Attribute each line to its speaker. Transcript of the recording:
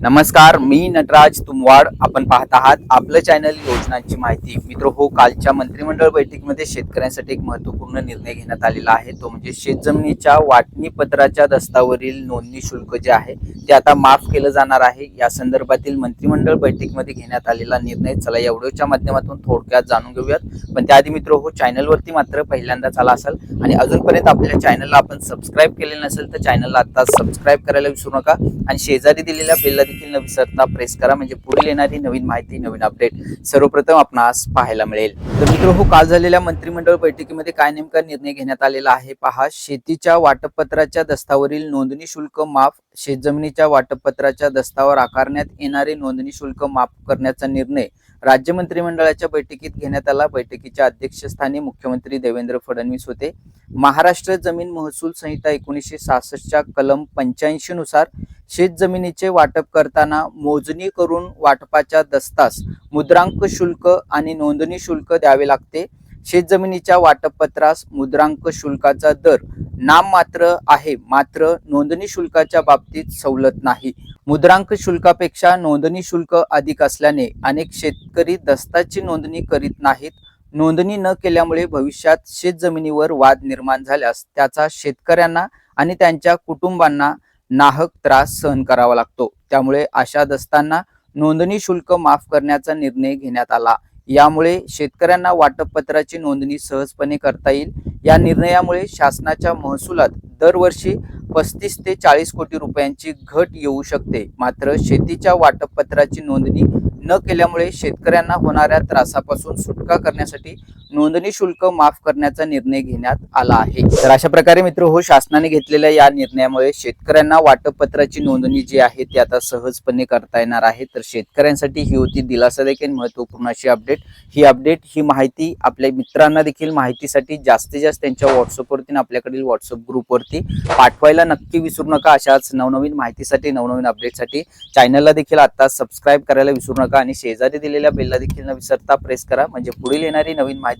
Speaker 1: नमस्कार मी नटराज तुमवाड. आपण पाहत आहात आपलं चॅनल योजनांची माहिती. मित्र हो कालच्या मंत्रिमंडळ बैठकीमध्ये शेतकऱ्यांसाठी एक महत्त्वपूर्ण निर्णय घेण्यात आलेला आहे. तो म्हणजे शेतजमिनीच्या वाटणी पत्राच्या दस्तावरील नोंदणी शुल्क जे आहे ते आता माफ केलं जाणार आहे. या संदर्भातील मंत्रिमंडळ बैठकीमध्ये घेण्यात आलेला निर्णय चला या व्हिडिओच्या माध्यमातून थोडक्यात जाणून घेऊयात. पण त्याआधी मित्र हो चॅनलवरती मात्र पहिल्यांदाच आला असाल आणि अजूनपर्यंत आपल्या चॅनलला आपण सबस्क्राईब केलेलं नसेल तर चॅनलला आता सबस्क्राईब करायला विसरू नका आणि शेजारी दिलेल्या बेलला देखील न विसरता प्रेस करा. म्हणजे पुढील येणारी नवीन माहिती नवीन अपडेट सर्वप्रथम आपणास पाहायला मिळेल. तर मित्र हो काल झालेल्या मंत्रिमंडळ बैठकीमध्ये काय नेमका निर्णय घेण्यात आलेला आहे पहा. शेतीच्या वाटपत्राच्या दस्तावरील नोंदणी शुल्क माफ शेतजमिनीच्या वाटपत्राच्या दस्तावर आकारण्यात येणारे नोंदणी शुल्क माफ करण्याचा निर्णय राज्य मंत्रिमंडळाच्या बैठकीत घेण्यात आला. बैठकीच्या अध्यक्षस्थानी मुख्यमंत्री देवेंद्र फडणवीस होते. महाराष्ट्र जमीन महसूल संहिता एकोणीसशे सहासष्टच्या कलम पंच्याऐंशी नुसार शेत जमिनीचे वाटप करताना मोजणी करून वाटपाच्या दस्तास मुद्रांक शुल्क आणि नोंदणी शुल्क द्यावे लागते. शेत जमिनीच्या वाटपपत्रास मुद्रांक शुल्काचा दर नाममात्र आहे मात्र नोंदणी शुल्काच्या बाबतीत सवलत नाही. मुद्रांक शुल्कापेक्षा नोंदणी शुल्क अधिक असल्याने अनेक शेतकरी दस्ताची नोंदणी करीत नाहीत. नोंदणी न केल्यामुळे भविष्यात शेत जमिनीवर वाद निर्माण झाल्यास त्याचा शेतकऱ्यांना आणि त्यांच्या कुटुंबांना नाहक त्रास सहन करावा लागतो. त्यामुळे अशा दस्तांना नोंदणी शुल्क माफ करण्याचा निर्णय घेण्यात आला. यामुळे शेतकऱ्यांना वाटपपत्राची नोंदणी सहजपणे करता येईल. या निर्णयामुळे शासनाच्या महसुलात दरवर्षी पस्तीस ते चाळीस कोटी रुपयांची घट येऊ शकते. मात्र शेतीच्या वाटपपत्राची नोंदणी न केल्यामुळे शेतकऱ्यांना होणाऱ्या त्रासापासून सुटका करण्यासाठी नोंदणी शुल्क माफ करण्याचा निर्णय घेण्यात आला आहे. तर अशा प्रकारे मित्र हो शासनाने घेतलेल्या या निर्णयामुळे शेतकऱ्यांना वाटपपत्राची नोंदणी जी आहे ती आता सहजपणे करता येणार आहे. तर शेतकऱ्यांसाठी ही होती दिलासा देखील महत्त्वपूर्ण अशी अपडेट. ही अपडेट ही माहिती आपल्या मित्रांना देखील माहितीसाठी जास्तीत जास्त त्यांच्या व्हॉट्सअपवरती आपल्याकडील व्हॉट्सअप ग्रुपवरती पाठवायला नक्की विसरू नका. अशाच नवनवीन माहितीसाठी नवनवीन अपडेटसाठी चॅनलला देखील आता सबस्क्राईब करायला विसरू नका आणि शेजारी दिलेल्या बेलला देखील न विसरता प्रेस करा. म्हणजे पुढील येणारी नवीन माहिती